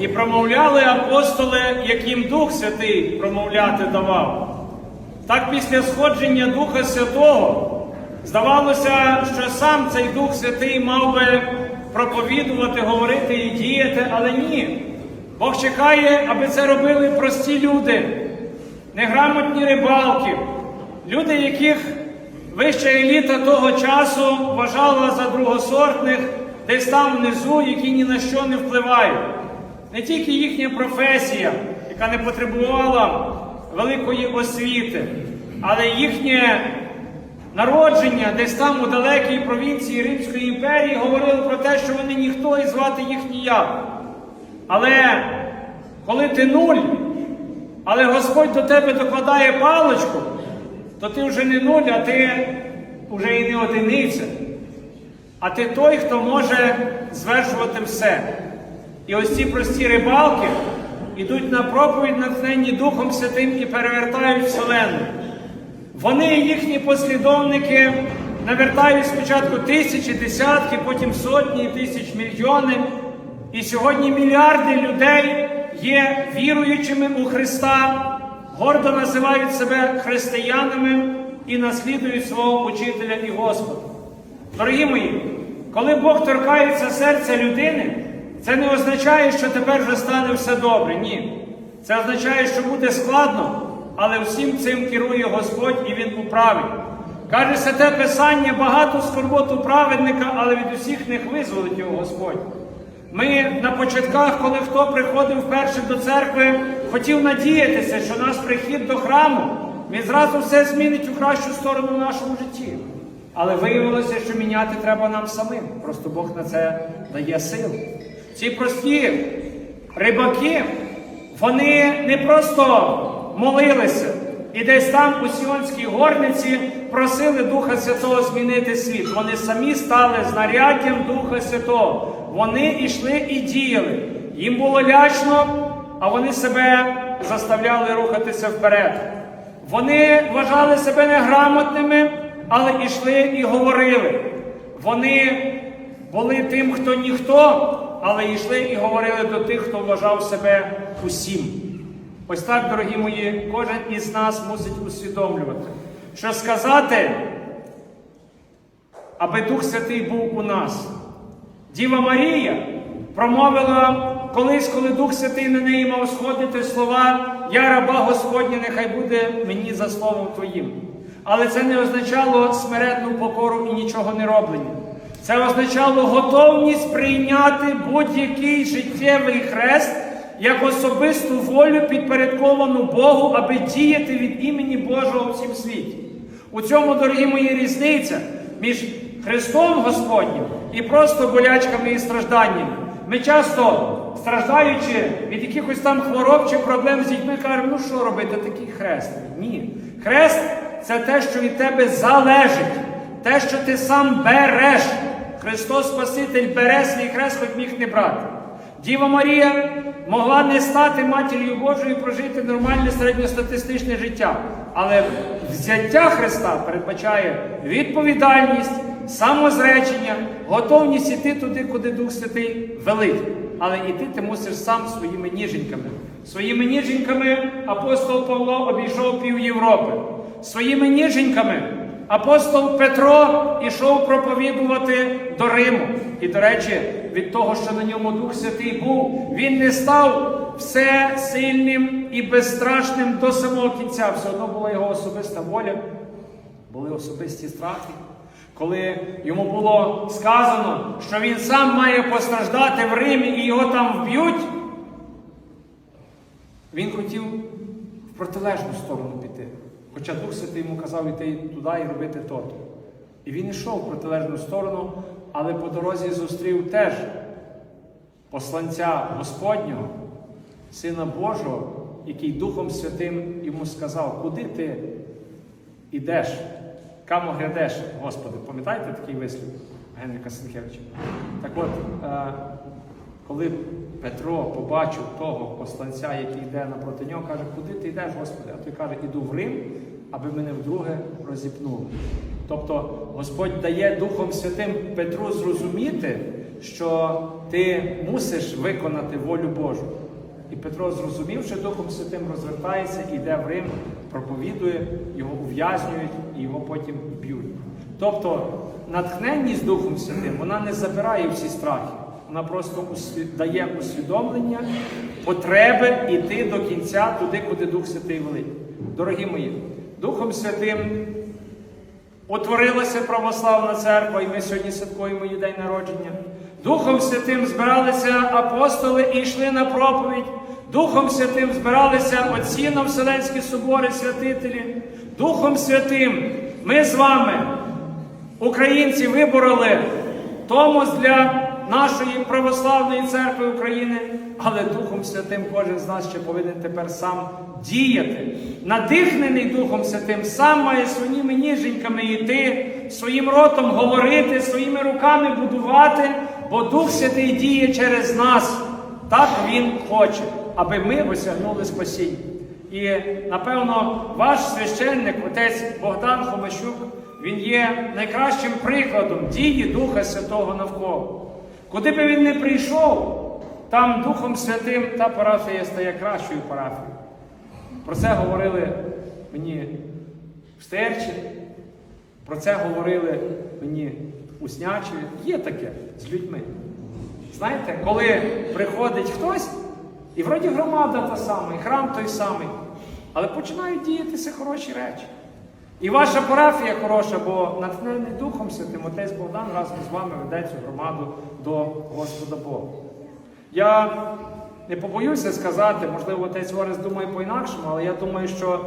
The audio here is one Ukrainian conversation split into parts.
І промовляли апостоли, яким Дух Святий промовляти давав. Так після сходження Духа Святого здавалося, що сам цей Дух Святий мав би проповідувати, говорити і діяти, але ні. Бог чекає, аби це робили прості люди, неграмотні рибалки, люди, яких вища еліта того часу вважала за другосортних, десь там внизу, які ні на що не впливають. Не тільки їхня професія, яка не потребувала великої освіти, але їхнє народження десь там у далекій провінції Римської імперії говорило про те, що вони ніхто і звати їх ніяк. Але коли ти нуль, але Господь до тебе докладає паличку, то ти вже не нуль, а ти вже і не одиниця. А ти той, хто може звершувати все. І ось ці прості рибалки йдуть на проповідь, натхненні Духом Святим і перевертають вселену. Вони і їхні послідовники навертають спочатку тисячі, десятки, потім сотні тисяч мільйони. І сьогодні мільярди людей є віруючими у Христа, гордо називають себе християнами і наслідують свого учителя і Господа. Дорогі мої, коли Бог торкається серця людини, це не означає, що тепер вже стане все добре. Ні. Це означає, що буде складно, але всім цим керує Господь і Він управить. Каже святе Писання, багато скорботу праведника, але від усіх них визволить його Господь. Ми на початках, коли хто приходив вперше до церкви, хотів надіятися, що наш прихід до храму він зразу все змінить у кращу сторону в нашому житті. Але виявилося, що міняти треба нам самим. Просто Бог на це дає силу. Ці прості рибаки, вони не просто молилися і десь там у Сіонській горниці просили Духа Святого змінити світ. Вони самі стали знаряддям Духа Святого. Вони йшли і діяли. Їм було лячно, а вони себе заставляли рухатися вперед. Вони вважали себе неграмотними, але йшли і говорили. Вони були тим, хто ніхто, але йшли і говорили до тих, хто вважав себе усім. Ось так, дорогі мої, кожен із нас мусить усвідомлювати, що сказати, аби Дух Святий був у нас. Діва Марія промовила колись, коли Дух Святий на неї мав сходити слова Я раба Господня, нехай буде мені за словом Твоїм. Але це не означало смиренну покору і нічого не роблення. Це означало готовність прийняти будь-який життєвий хрест як особисту волю, підпорядковану Богу, аби діяти від імені Божого в цім світі. У цьому, дорогі мої, різниця між Христом Господнім і просто болячками і стражданнями. Ми часто, страждаючи від якихось там хвороб чи проблем з дітьми, кажемо, ну що робити, такий хрест? Ні. Хрест це те, що від тебе залежить, те, що ти сам береш. Христос Спаситель бере свій хрест, хоч міг не брати. Діва Марія могла не стати матір'ю Божою і прожити нормальне середньостатистичне життя. Але взяття Христа передбачає відповідальність, самозречення, готовність іти туди, куди Дух Святий велить. Але іти ти мусиш сам своїми ніженьками. Своїми ніженьками апостол Павло обійшов пів Європи. Своїми ніженьками апостол Петро ішов проповідувати до Риму. І, до речі, від того, що на ньому Дух Святий був, він не став все сильним і безстрашним до самого кінця. Все одно була його особиста воля, були особисті страхи. Коли йому було сказано, що він сам має постраждати в Римі і його там вб'ють, він хотів в протилежну сторону піти. Хоча Дух Святий йому казав іти туди і робити то-то. І він йшов в протилежну сторону, але по дорозі зустрів теж посланця Господнього, Сина Божого, який Духом Святим йому сказав, куди ти йдеш, камо глядеш, Господи. Пам'ятаєте такий вислів Генрика Сенкевича? Так от, е, коли Петро побачив того посланця, який йде напроти нього, каже, куди ти йдеш, Господи? А той каже, іду в Рим, аби мене вдруге розіпнули. Тобто Господь дає Духом Святим Петру зрозуміти, що ти мусиш виконати волю Божу. І Петро, зрозумівши Духом Святим, розвертається, йде в Рим, проповідує, його ув'язнюють і його потім б'ють. Тобто натхненність Духом Святим вона не забирає всі страхи. Вона просто дає усвідомлення потреби йти до кінця туди, куди Дух Святий велить. Дорогі мої, Духом Святим утворилася православна церква, і ми сьогодні святкуємо її день народження. Духом Святим збиралися апостоли і йшли на проповідь. Духом Святим збиралися отці на Вселенські собори, святителі. Духом Святим ми з вами, українці, вибороли Томос для нашої православної церкви України, але Духом Святим кожен з нас ще повинен тепер сам діяти. Надихнений Духом Святим, сам має своїми ніженьками йти, своїм ротом говорити, своїми руками будувати, бо Дух Святий діє через нас. Так Він хоче, аби ми осягнули спасіння. І напевно ваш священник, отець Богдан Хомащук, він є найкращим прикладом дії Духа Святого навколо. Куди би він не прийшов, там Духом Святим та парафія стає кращою парафією. Про це говорили мені в Стерчі, про це говорили мені у Снячеві. Є таке з людьми. Знаєте, коли приходить хтось, і вроді громада та сама, і храм той самий, але починають діятися хороші речі. І ваша парафія хороша, бо натхнений Духом Святим Отець Богдан разом з вами веде цю громаду до Господа Бога. Я не побоюся сказати, можливо, отець Орес думає по-інакшому, але я думаю, що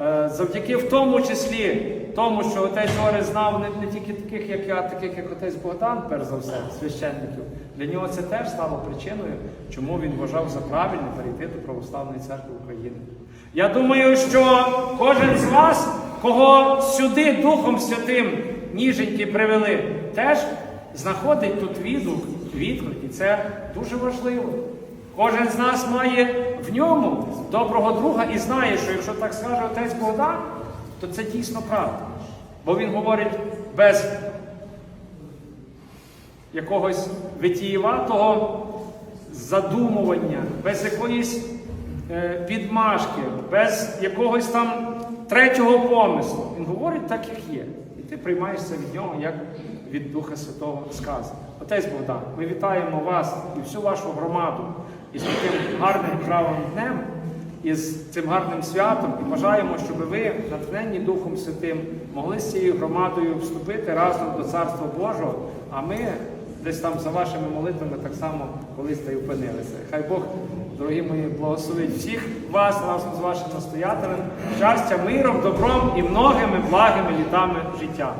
е, завдяки в тому числі тому, що отець Орес знав не, не тільки таких, як я, таких, як отець Богдан, перш за все, священників, для нього це теж стало причиною, чому він вважав за правильне перейти до Православної церкви України. Я думаю, що кожен з вас, кого сюди Духом Святим ніженьки привели, теж знаходить тут відгук, відклик, і це дуже важливо. Кожен з нас має в ньому доброго друга і знає, що якщо так скаже отець Богдан, то це дійсно правда. Бо він говорить без якогось витієватого задумування, без якоїсь е, підмашки, без якогось там третього помислу. Він говорить так, як є. І ти приймаєш це від нього, як від Духа Святого сказано. Отець Богдан, ми вітаємо вас і всю вашу громаду із таким гарним правим днем, із цим гарним святом, і бажаємо, щоб ви, натхненні Духом Святим, могли з цією громадою вступити разом до Царства Божого, а ми десь там за вашими молитвами так само колись та й опинилися. Хай Бог, дорогі мої, благословить всіх вас разом з вашим настоятелем, щастя, миром, добром і многими благими літами життя.